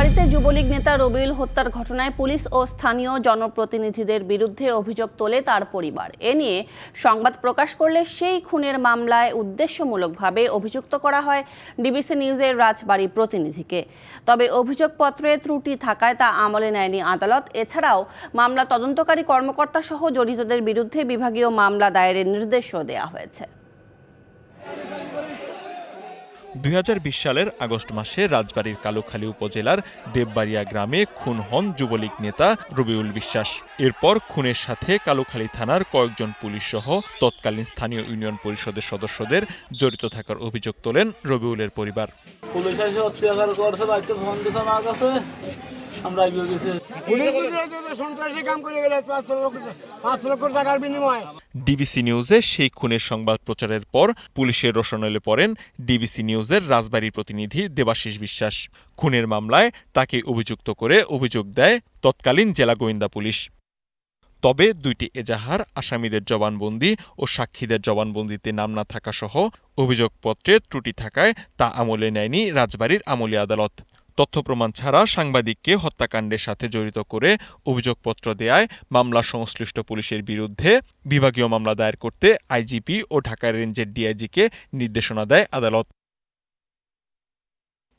রাজবাড়ীতে যুবলীগ নেতা রবিউল হত্যার ঘটনায় পুলিশ ও স্থানীয় জনপ্রতিনিধিদের বিরুদ্ধে অভিযোগ তোলে তার পরিবার। এ নিয়ে সংবাদ প্রকাশ করলে সেই খুনের মামলায় উদ্দেশ্যমূলকভাবে অভিযুক্ত করা হয় ডিবিসি নিউজের রাজবাড়ি প্রতিনিধিকে। তবে অভিযোগপত্রে ত্রুটি থাকায় তা আমলে নেয়নি আদালত। এছাড়াও মামলা তদন্তকারী কর্মকর্তা সহ জড়িতদের বিরুদ্ধে বিভাগীয় মামলা দায়েরের নির্দেশও দেওয়া হয়েছে। দুই হাজার বিশ সালের আগস্ট মাসে রাজবাড়ির কালুখালী উপজেলার দেববাড়িয়া গ্রামে খুন হন যুবলীগ নেতা রবিউল বিশ্বাস। এরপর খুনের সাথে কালুখালী থানার কয়েকজন পুলিশ সহ তৎকালীন স্থানীয় ইউনিয়ন পরিষদের সদস্যদের জড়িত থাকার অভিযোগ তোলেন রবিউলের পরিবার। আমরা এগিয়ে গেছি পুলিশ সন্ত্রাসী কাম করে গেলে পাঁচ লক্ষ পাঁচ লক্ষ টাকার বিনিময়ে। ডিবিসি নিউজে সেই খুনের সংবাদ প্রচারের পর পুলিশের রোশনলে পড়েন ডিবিসি নিউজের রাজবাড়ির প্রতিনিধি দেবাশিস বিশ্বাস। খুনের মামলায় তাকে অভিযুক্ত করে অভিযোগ দেয় তৎকালীন জেলা গোয়েন্দা পুলিশ। তবে দুইটি এজাহার আসামিদের জবানবন্দি ও সাক্ষীদের জবানবন্দিতে নাম না থাকা সহ অভিযোগপত্রে ত্রুটি থাকায় তা আমলে নেয়নি রাজবাড়ির আমলি আদালত। তথ্য প্রমাণ ছাড়া সাংবাদিককে হত্যাকাণ্ডের সাথে জড়িত করে অভিযোগপত্র দেয়ায় মামলা সংশ্লিষ্ট পুলিশের বিরুদ্ধে বিভাগীয় মামলা দায়ের করতে আইজিপি ও ঢাকা রেঞ্জের ডিআইজিকে নির্দেশনা দেয় আদালত।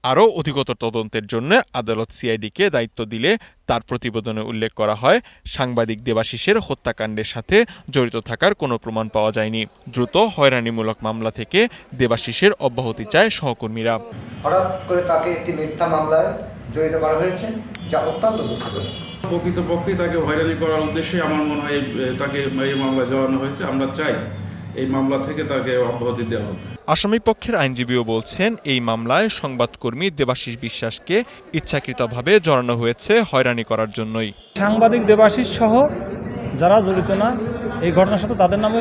আরও অধিকতর তদন্তের জন্য আদালত সিআইডিকে দায়িত্ব দিলে তার প্রতিবেদনে উল্লেখ করা হয়, সাংবাদিক দেবাশিসের হত্যাকাণ্ডের সাথে জড়িত থাকার কোনো প্রমাণ পাওয়া যায়নি। দ্রুত হয়রানিমূলক মামলা থেকে দেবাশিসের অব্যাহতি চায় সহকর্মীরা। হঠাৎ করে তাকে একটি মিথ্যা মামলায় জড়িত করা হয়েছে যা অত্যন্ত দুঃখজনক। প্রকৃতপক্ষে তাকে হয়রানি করার উদ্দেশ্যে আমার মনে হয় তাকে এই মামলা জড়ানো হয়েছে। আমরা চাই এই মামলা থেকে তাকে অব্যাহতি দেওয়া হোক। আসামি পক্ষের আইনজীবীও বলছেন এই মামলায় সংবাদকর্মী দেবাশিস বিশ্বাসকে ইচ্ছাকৃতভাবে জড়ানো হয়েছে হয়রানি করার জন্যই। সাংবাদিক দেবাশিস সহ যারা জড়িত না এই ঘটনার সাথে তাদের নামে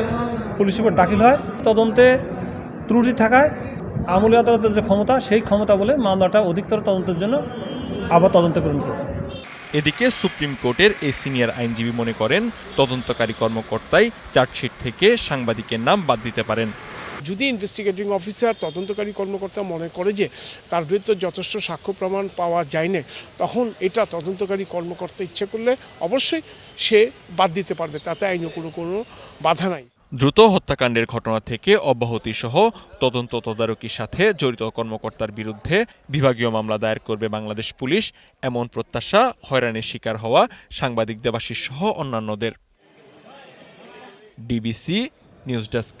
পুলিশ রিপোর্ট দাখিল হয়। তদন্তে ত্রুটি থাকায় আমলি আদালতের যে ক্ষমতা সেই ক্ষমতা বলে মামলাটা অধিকতর তদন্তের জন্য আবার তদন্ত গ্রহণ করেছে এদিকে সুপ্রিম কোর্টের এই সিনিয়র আইনজীবী মনে করেন তদন্তকারী কর্মকর্তাই চার্জশিট থেকে সাংবাদিকের নাম বাদ দিতে পারেন। যদি ইনভেস্টিগেটিং অফিসার তদন্তকারী কর্মকর্তা মনে করে যে তার বিরুদ্ধে যথেষ্ট সাক্ষ্য প্রমাণ পাওয়া যায় না তখন এটা তদন্তকারী কর্মকর্তা ইচ্ছে করলে অবশ্যই সে বাদ দিতে পারবে তাতে আইনে কোনো কোনো বাধা নাই। দ্রুত হত্যাকাণ্ডের ঘটনা থেকে অব্যাহতি সহ তদন্ত তদারকির সাথে জড়িত কর্মকর্তার বিরুদ্ধে বিভাগীয় মামলা দায়ের করবে বাংলাদেশ পুলিশ। এমন প্রত্যাশা হয়রানির শিকার হওয়া সাংবাদিক দেবাশিস সহ অন্যান্যদের। DBC news desk.